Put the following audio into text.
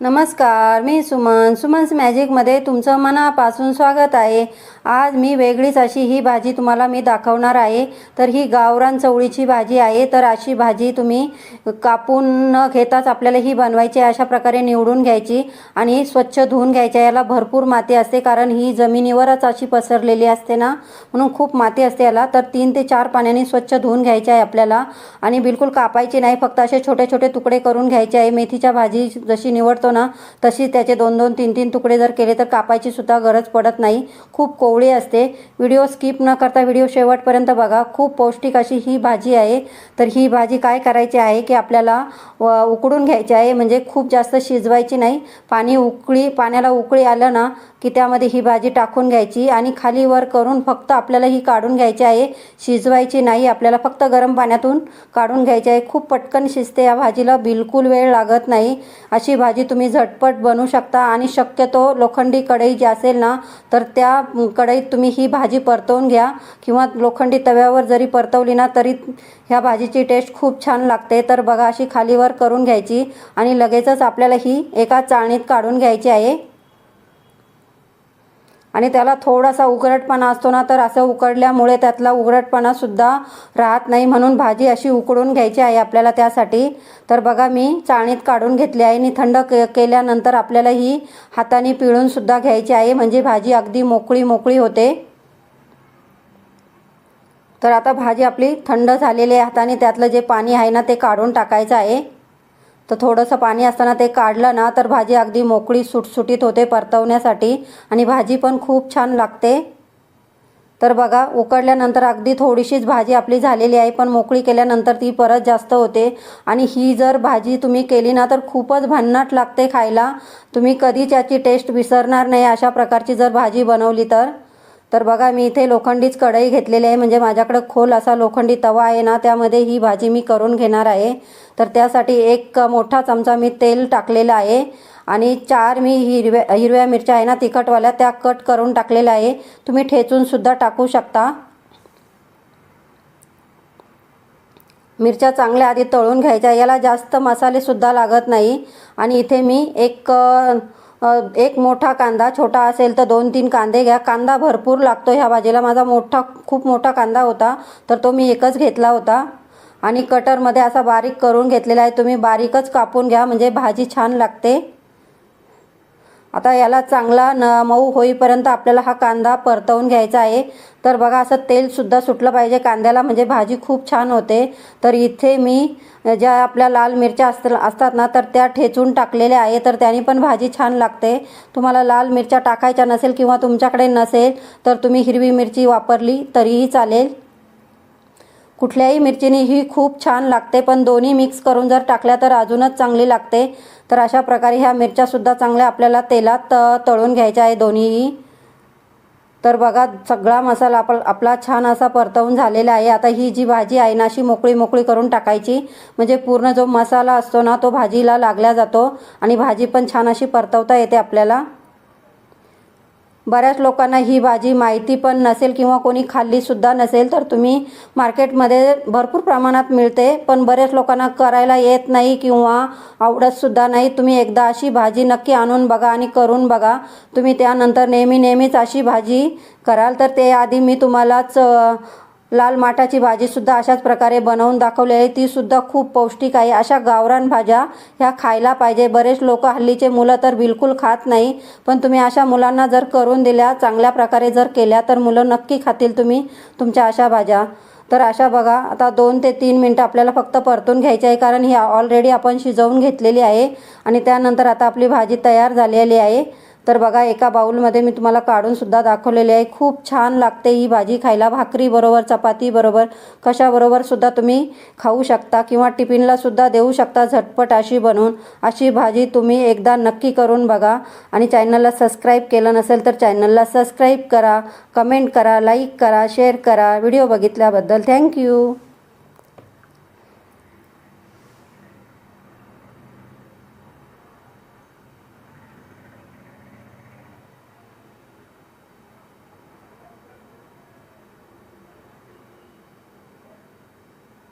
नमस्कार मी सुमन. सुमन्स मॅजिकमध्ये तुमचं मनापासून स्वागत आहे. आज मी वेगळीच अशी ही भाजी तुम्हाला मी दाखवणार आहे. तर ही गावरान चवळीची भाजी आहे. तर अशी भाजी तुम्ही कापून न घेताच आपल्याला ही बनवायची आहे. अशा प्रकारे निवडून घ्यायची आणि स्वच्छ धुवून घ्यायची याला भरपूर माती असते कारण ही जमिनीवरच अशी पसरलेली असते ना. म्हणून खूप माती असते याला. तर तीन ते चार पाण्याने स्वच्छ धुवून घ्यायची आहे आपल्याला. आणि बिलकुल कापायची नाही. फक्त असे छोटे छोटे तुकडे करून घ्यायचे आहे. मेथीच्या भाजी जशी निवडतो ना? तशी त्याचे दोन दोन तीन तीन तुकडे जर केले तर कापायची सुद्धा गरज पडत नाही. खूप कोवळी असते. व्हिडिओ स्किप न करता व्हिडिओ शेवटपर्यंत बघा. खूप पौष्टिक अशी ही भाजी आहे. तर ही भाजी काय करायची आहे की आपल्याला व उकडून घ्यायची आहे. म्हणजे खूप जास्त शिजवायची नाही. पाणी उकळी पाण्याला उकळी आलं ना की त्यामध्ये ही भाजी टाकून घ्यायची आणि खाली वर करून फक्त आपल्याला ही काढून घ्यायची आहे. शिजवायची नाही. आपल्याला फक्त गरम पाण्यातून काढून घ्यायची आहे. खूप पटकन शिजते या भाजीला. बिलकुल वेळ लागत नाही. अशी भाजी तुम्ही झटपट बनवू शकता आणि शक्यतो लोखंडी कढई जी असेल ना तर त्या कढईत तुम्ही ही भाजी परतवून घ्या. किंवा लोखंडी तव्यावर जरी परतवली ना तरी ह्या भाजीची टेस्ट खूप छान लागते. तर बघा अशी खालीवर करून घ्यायची आणि लगेचच आपल्याला ही एका चाळणीत काढून घ्यायची आहे. आणि त्याला थोडासा उघडटपणा असतो ना तर असं उकडल्यामुळे त्यातला उघडटपणासुद्धा राहत नाही म्हणून भाजी अशी उकडून घ्यायची आहे आपल्याला त्यासाठी. तर बघा मी चाळणीत काढून घेतली आहे. आणि थंड के केल्यानंतर आपल्याला ही हाताने पिळूनसुद्धा घ्यायची आहे. म्हणजे भाजी अगदी मोकळी मोकळी होते. तर आता भाजी आपली थंड झालेली आहे. हाताने त्यातलं जे पाणी आहे ना ते काढून टाकायचं आहे. तर थोडंसं पाणी असताना ते काढलं ना तर भाजी अगदी मोकळी सुटसुटीत होते परतवण्यासाठी. आणि भाजी पण खूप छान लागते. तर बघा उकडल्यानंतर अगदी थोडीशीच भाजी आपली झालेली आहे पण मोकळी केल्यानंतर ती परत जास्त होते. आणि ही जर भाजी तुम्ही केली ना तर खूपच भन्नाट लागते खायला. तुम्ही कधीच याची टेस्ट विसरणार नाही अशा प्रकारची जर भाजी बनवली तर. तर बघा मी इथे लोखंडीच कढई घेतलेली आहे. म्हणजे माझ्याकडे खोल असा लोखंडी तवा आहे ना त्यामध्ये ही भाजी मी करून घेणार आहे. तर त्यासाठी एक मोठा चमचा मी तेल टाकलेलं आहे. आणि चार मी हिरव्या हिरव्या मिरच्या आहे ना तिखटवाल्या त्या कट करून टाकलेल्या आहे. तुम्ही ठेचूनसुद्धा टाकू शकता. मिरच्या चांगल्या आधी तळून घ्यायच्या. याला जास्त मसालेसुद्धा लागत नाही. आणि इथे मी एक एक मोठा कांदा छोटा असेल तर दोन तीन कांदे घ्या. कांदा भरपूर लागतो ह्या भाजीला माझा मोठा खूप मोठा कांदा होता तर तो मी एकच घेतला होता. आणि कटरमध्ये असा बारीक करून घेतलेला आहे. तुम्ही बारीकच कापून घ्या. म्हणजे भाजी छान लागते. आता याला चांगला न मऊ होईपर्यंत आपल्याला हा कांदा परतवून घ्यायचा आहे. तर बघा असं तेलसुद्धा सुटलं पाहिजे कांद्याला म्हणजे भाजी खूप छान होते. तर इथे मी ज्या आपल्या लाल मिरच्या असत असतात ना तर त्या ठेचून टाकलेल्या आहे तर त्याने पण भाजी छान लागते. तुम्हाला लाल मिरच्या टाकायच्या नसेल किंवा तुमच्याकडे नसेल तर तुम्ही हिरवी मिरची वापरली तरीही चालेल. कुठल्याही मिरचीने ही खूप छान लागते पण दोन्ही मिक्स करून जर टाकल्या तर अजूनच चांगली लागते. तर अशा प्रकारे ह्या मिरच्यासुद्धा चांगल्या आपल्याला तेलात तळून घ्यायच्या आहे दोन्हीही. तर बघा सगळा मसाला आप आपला छान असा परतवून झालेला आहे. आता ही जी भाजी आहे ना अशी मोकळी मोकळी करून टाकायची. म्हणजे पूर्ण जो मसाला असतो ना तो भाजीला लागला जातो. आणि भाजी पण छान अशी परतवता येते आपल्याला. बऱ्याच लोकांना ही भाजी माहिती पण नसेल किंवा कोणी खाल्लीसुद्धा नसेल तर तुम्ही मार्केटमध्ये भरपूर प्रमाणात मिळते पण बऱ्याच लोकांना करायला येत नाही किंवा आवडतसुद्धा नाही. तुम्ही एकदा अशी भाजी नक्की आणून बघा आणि करून बघा. तुम्ही त्यानंतर नेहमी नेहमीच अशी भाजी कराल. तर ते आधी मी तुम्हालाच लाल माठाची भाजीसुद्धा अशाच प्रकारे बनवून दाखवली आहे. तीसुद्धा खूप पौष्टिक आहे. अशा गावरान भाज्या ह्या खायला पाहिजे. बरेच लोक हल्लीचे मुलं तर बिलकुल खात नाही. पण तुम्ही अशा मुलांना जर करून दिल्या चांगल्या प्रकारे जर केल्या तर मुलं नक्की खातील तुम्ही तुमच्या अशा भाज्या. तर अशा बघा आता दोन ते तीन मिनटं आपल्याला फक्त परतून घ्यायची आहे कारण ही ऑलरेडी आपण शिजवून घेतलेली आहे. आणि त्यानंतर आता आपली भाजी तयार झालेली आहे. तर बघा एका बाऊलमध्ये मी तुम्हाला काढूनसुद्धा दाखवलेली आहे. खूप छान लागते ही भाजी खायला. भाकरीबरोबर चपातीबरोबर कशाबरोबरसुद्धा तुम्ही खाऊ शकता किंवा टिफिनलासुद्धा देऊ शकता झटपट अशी बनवून. अशी भाजी तुम्ही एकदा नक्की करून बघा. आणि चॅनलला सबस्क्राईब केलं नसेल तर चॅनलला सबस्क्राईब करा कमेंट करा लाईक करा शेअर करा. व्हिडिओ बघितल्याबद्दल थँक्यू.